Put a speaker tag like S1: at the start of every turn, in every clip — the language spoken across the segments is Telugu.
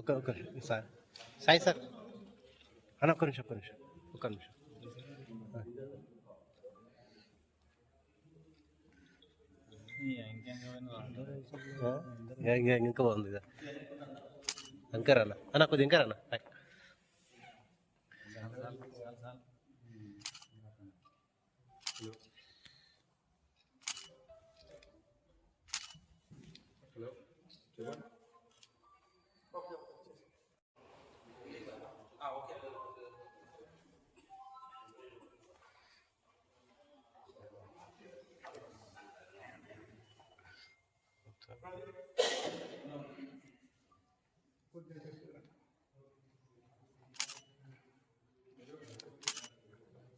S1: ఒక ఒక సార్ సాయి సార్. అన్న ఒక్క నిమిషం ఒక్క నిమిషం. ఒక్క నిమిషం. ఇంకా బాగుంది. ఇది. అంకర్ అన్న. అన్న కొద్ది ఇంకర్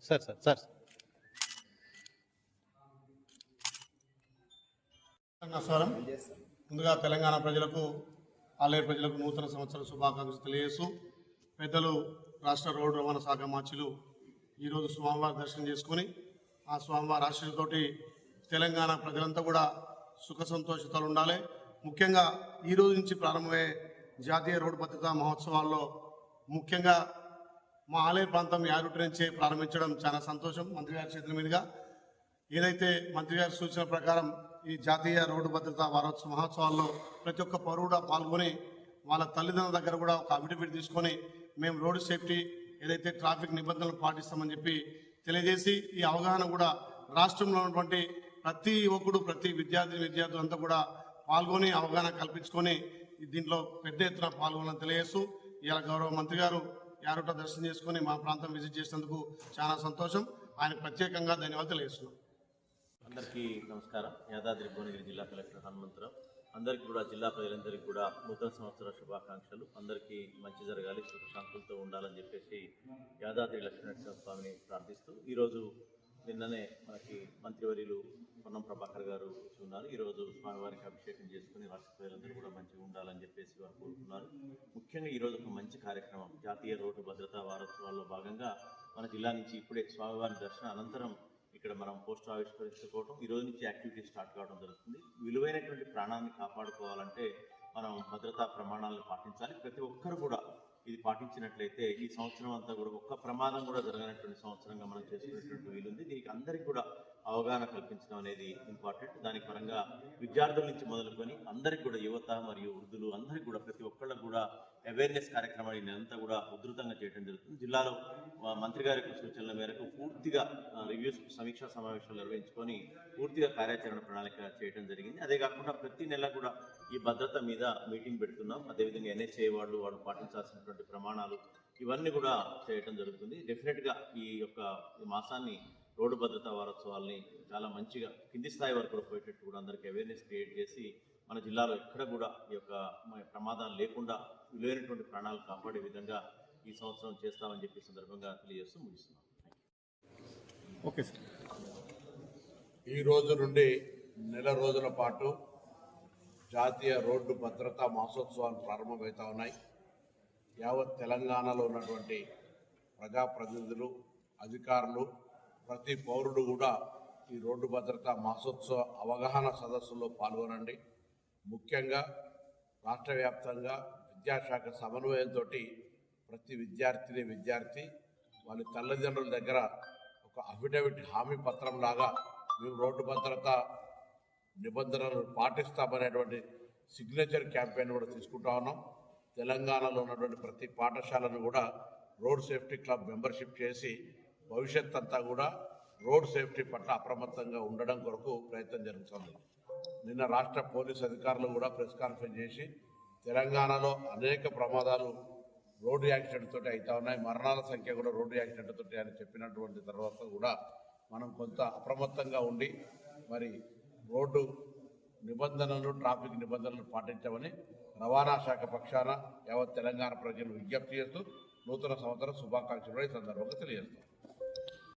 S1: సార్ సార్ సార్.
S2: నమస్కారం ముందుగా తెలంగాణ ప్రజలకు ఆలయ ప్రజలకు నూతన సంవత్సర శుభాకాంక్షలు తెలియజేస్తూ పెద్దలు రాష్ట్ర రోడ్డు రవాణా శాఖ మార్చులు ఈరోజు స్వామివారి దర్శనం చేసుకొని ఆ స్వామివారి ఆశీస్సుతోటి తెలంగాణ ప్రజలంతా కూడా సుఖ సంతోషాలు ఉండాలి. ముఖ్యంగా ఈ రోజు నుంచి ప్రారంభమయ్యే జాతీయ రోడ్డు భద్రతా మహోత్సవాల్లో ముఖ్యంగా మా ఆలయ ప్రాంతం యారుటి నుంచే ప్రారంభించడం చాలా సంతోషం మంత్రి గారి చేతుల మీదుగా. ఏదైతే మంత్రి గారి సూచన ప్రకారం ఈ జాతీయ రోడ్డు భద్రతా వారోత్సవ మహోత్సవాల్లో ప్రతి ఒక్క పౌరుడు పాల్గొని వాళ్ళ తల్లిదండ్రుల దగ్గర కూడా ఒక అఫిడవిట్ తీసుకొని మేము రోడ్డు సేఫ్టీ ఏదైతే ట్రాఫిక్ నిబంధనలు పాటిస్తామని చెప్పి తెలియజేసి ఈ అవగాహన కూడా రాష్ట్రంలో ఉన్నటువంటి ప్రతి యువకుడు ప్రతి విద్యార్థి విద్యార్థులు అంతా కూడా పాల్గొని అవగాహన కల్పించుకొని దీంట్లో పెద్ద ఎత్తున పాల్గొనని తెలియజేస్తూ ఇలా గౌరవ మంత్రి గారు యారోట దర్శనం చేసుకొని మా ప్రాంతం విజిట్ చేసినందుకు చాలా సంతోషం. ఆయన ప్రత్యేకంగా ధన్యవాదాలు తెలియజేస్తున్నాం.
S3: అందరికీ నమస్కారం. యాదాద్రి భువనగిరి జిల్లా కలెక్టర్ హనుమంతరావు. అందరికీ కూడా జిల్లా ప్రజలందరికీ కూడా నూతన సంవత్సర శుభాకాంక్షలు. అందరికీ మంచి జరగాలి సుఖశాంతులతో ఉండాలని చెప్పేసి యాదాద్రి లక్ష్మీనరసింహ స్వామిని ప్రార్థిస్తూ ఈరోజు నిన్ననే మనకి మంత్రివర్యులు పొన్నం ప్రభాకర్ గారు ఉన్నారు. ఈరోజు స్వామివారికి అభిషేకం చేసుకుని రాష్ట్ర ప్రజలందరూ కూడా మంచిగా ఉండాలని చెప్పేసి వారు కోరుకున్నారు ముఖ్యంగా ఈరోజు ఒక మంచి కార్యక్రమం జాతీయ రోడ్డు భద్రతా వారోత్సవాల్లో భాగంగా మన జిల్లా నుంచి ఇప్పుడే స్వామివారి దర్శనం అనంతరం ఇక్కడ మనం పోస్ట్ ఆవిష్కరించుకోవడం ఈ రోజు నుంచి యాక్టివిటీ స్టార్ట్ కావడం జరుగుతుంది. విలువైనటువంటి ప్రాణాన్ని కాపాడుకోవాలంటే మనం భద్రతా ప్రమాణాలను పాటించాలి. ప్రతి ఒక్కరు కూడా ఇది పాటించినట్లయితే ఈ సంవత్సరం అంతా కూడా ఒక్క ప్రమాదం కూడా జరగనటువంటి సంవత్సరంగా మనం చేసుకునేటువంటి వీలుంది. దీనికి అందరికీ కూడా అవగాహన కల్పించడం అనేది ఇంపార్టెంట్. దాని పరంగా విద్యార్థుల నుంచి మొదలుకొని అందరికి కూడా యువత మరియు వృద్ధులు అందరికీ కూడా ప్రతి ఒక్కళ్ళకు కూడా అవేర్నెస్ కార్యక్రమాన్ని నేనంతా కూడా ఉధృతంగా చేయడం జరుగుతుంది. జిల్లాలో మంత్రి గారి యొక్క సూచనల మేరకు పూర్తిగా రివ్యూస్ సమీక్షా సమావేశాలు నిర్వహించుకొని పూర్తిగా కార్యాచరణ ప్రణాళిక చేయడం జరిగింది. అదే కాకుండా ప్రతి నెల కూడా ఈ భద్రత మీద మీటింగ్ పెడుతున్నాం. అదేవిధంగా ఎన్హెచ్ఏ వాళ్ళు వాళ్ళు పాటించాల్సినటువంటి ప్రమాణాలు ఇవన్నీ కూడా చేయటం జరుగుతుంది. డెఫినెట్గా ఈ యొక్క మాసాన్ని రోడ్డు భద్రతా వారోత్సవాల్ని చాలా మంచిగా కింది స్థాయి వరకు కూడా పోయేటట్టు కూడా అందరికీ అవేర్నెస్ క్రియేట్ చేసి మన జిల్లాలో ఎక్కడ కూడా ఈ యొక్క ప్రమాదాలు లేకుండా విలువైనటువంటి ప్రాణాలు కాపాడే విధంగా ఈ సంవత్సరం చేస్తామని చెప్పి ఈ సందర్భంగా తెలియజేస్తూ ముగిస్తున్నాం.
S2: ఓకే సార్
S4: ఈ రోజు నుండి నెల రోజుల పాటు జాతీయ రోడ్డు భద్రతా మాసోత్సవాలు ప్రారంభమవుతా ఉన్నాయి. యావత్ తెలంగాణలో ఉన్నటువంటి ప్రజాప్రతినిధులు అధికారులు ప్రతి పౌరుడు కూడా ఈ రోడ్డు భద్రతా మాసోత్సవ అవగాహన సదస్సులో పాల్గొనండి. ముఖ్యంగా రాష్ట్ర వ్యాప్తంగా విద్యాశాఖ సమన్వయంతో ప్రతి విద్యార్థిని విద్యార్థి వాళ్ళ తల్లిదండ్రుల దగ్గర ఒక అఫిడవిట్ హామీ పత్రం లాగా మేము రోడ్డు భద్రత నిబంధనలు పాటిస్తామనేటువంటి సిగ్నేచర్ క్యాంపెయిన్ కూడా తీసుకుంటా ఉన్నాం. తెలంగాణలో ఉన్నటువంటి ప్రతి పాఠశాలను కూడా రోడ్ సేఫ్టీ క్లబ్ మెంబర్షిప్ చేసి భవిష్యత్ అంతా కూడా రోడ్ సేఫ్టీ పట్ల అప్రమత్తంగా ఉండడం కొరకు ప్రయత్నం జరుగుతుంది. నిన్న రాష్ట్ర పోలీస్ అధికారులు కూడా ప్రెస్ కాన్ఫరెన్స్ చేసి తెలంగాణలో అనేక ప్రమాదాలు రోడ్డు యాక్సిడెంట్ తోటి అవుతా ఉన్నాయి. మరణాల సంఖ్య కూడా రోడ్డు యాక్సిడెంట్ తోటి అని చెప్పినటువంటి తర్వాత కూడా మనం కొంత అప్రమత్తంగా ఉండి మరి రోడ్డు నిబంధనలు ట్రాఫిక్ నిబంధనలు పాటించమని రవాణా శాఖ పక్షాన యావత్ తెలంగాణ ప్రజలు విజ్ఞప్తి చేస్తూ నూతన సంవత్సర శుభాకాంక్షలు ఈ సందర్భంగా తెలియజేస్తాం.